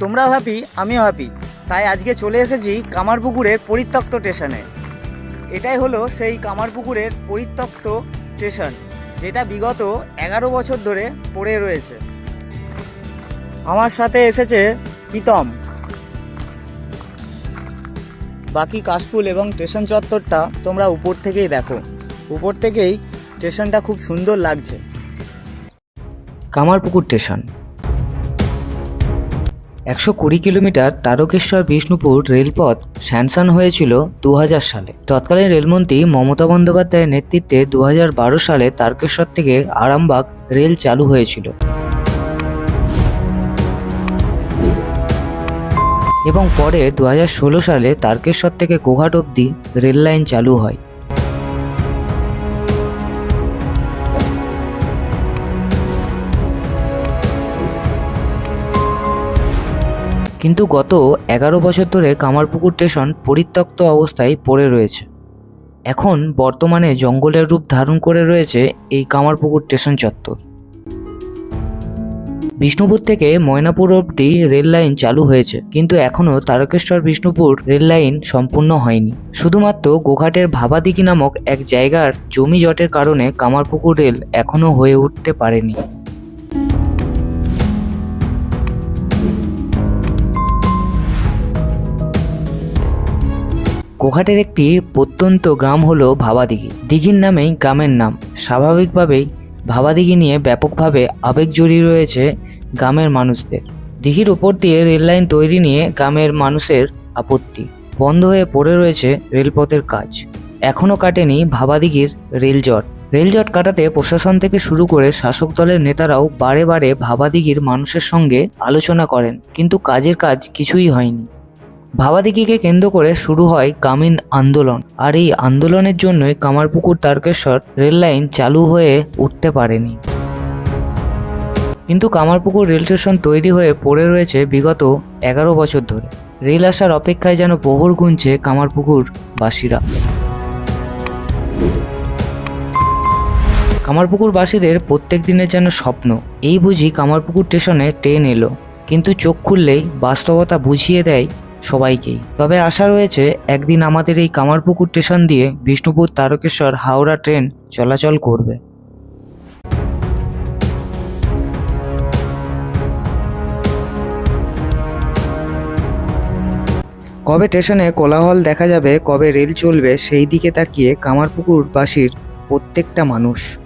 তোমরাও হ্যাপি আমিও হ্যাপি তাই আজকে চলে এসেছি কামারপুকুরের পরিত্যক্ত স্টেশনে এটাই হলো সেই কামারপুকুরের পরিত্যক্ত স্টেশন যেটা বিগত এগারো বছর ধরে পড়ে রয়েছে। আমার সাথে এসেছে প্রীতম। বাকি কাশফুল এবং স্টেশন চত্বরটা তোমরা উপর থেকেই দেখো। উপর থেকেই স্টেশনটা খুব সুন্দর লাগছে। কামারপুকুর স্টেশন একশো কুড়ি কিলোমিটার তারকেশ্বর বিষ্ণুপুর রেলপথ স্যাংশন হয়েছিল দু হাজার সালে। তৎকালীন রেলমন্ত্রী মমতা বন্দ্যোপাধ্যায়ের নেতৃত্বে দু হাজার বারো সালে তারকেশ্বর থেকে আরামবাগ রেল চালু হয়েছিল। এবং পরে দু হাজার ষোলো সালে তারকেশ্বর থেকে গোঘাট অবধি রেল লাইন চালু হয়। কিন্তু গত এগারো বছর ধরে কামারপুকুর স্টেশন পরিত্যক্ত অবস্থায় পড়ে রয়েছে। এখন বর্তমানে জঙ্গলের রূপ ধারণ করে রয়েছে এই কামারপুকুর স্টেশন চত্বর। বিষ্ণুপুর থেকে ময়নাপুর অবধি রেল লাইন চালু হয়েছে, কিন্তু এখনও তারকেশ্বর বিষ্ণুপুর রেল লাইন সম্পূর্ণ হয়নি। শুধুমাত্র গোঘাটের ভাবাদিঘি নামক এক জায়গার জমি জটের কারণে কামারপুকুর রেল এখনও হয়ে উঠতে পারেনি। গোঘাটের একটি প্রত্যন্ত গ্রাম হলো ভাবাদিঘি। দিঘির নামেই গ্রামের নাম। স্বাভাবিকভাবেই ভাবাদিঘি নিয়ে ব্যাপকভাবে আবেগ জড়িয়ে রয়েছে গ্রামের মানুষদের। দিঘির ওপর দিয়ে রেল লাইন তৈরি নিয়ে গ্রামের মানুষের আপত্তি। বন্ধ হয়ে পড়ে রয়েছে রেলপথের কাজ। এখনও কাটেনি ভাবাদিঘির রেলজট। রেলজট কাটাতে প্রশাসন থেকে শুরু করে শাসক দলের নেতারাও বারে বারে ভাবাদিঘির মানুষের সঙ্গে আলোচনা করেন। কিন্তু কাজের কাজ কিছুই হয়নি। ভাবাদিঘিকে কেন্দ্র করে শুরু হয় গ্রামীণ আন্দোলন। আর এই আন্দোলনের জন্যই কামারপুকুর তারকেশ্বর রেল লাইন চালু হয়ে উঠতে পারেনি। কিন্তু কামারপুকুর রেল স্টেশন তৈরি হয়ে পড়ে রয়েছে বিগত এগারো বছর ধরে। রেল আসার অপেক্ষায় যেন প্রহর গুনছে কামারপুকুর বাসীরা কামারপুকুর বাসীদের প্রত্যেক দিনের যেন স্বপ্ন, এই বুঝি কামারপুকুর স্টেশনে ট্রেন এলো। কিন্তু চোখ খুললেই বাস্তবতা বুঝিয়ে দেয় সবাইকেই। তবে আশা রয়েছে, একদিন আমাদের এই কামারপুকুর স্টেশন দিয়ে বিষ্ণুপুর তারকেশ্বর হাওড়া ট্রেন চলাচল করবে। কবে স্টেশনে কোলাহল দেখা যাবে, কবে রেল চলবে, সেই দিকে তাকিয়ে কামারপুকুরবাসীর প্রত্যেকটা মানুষ।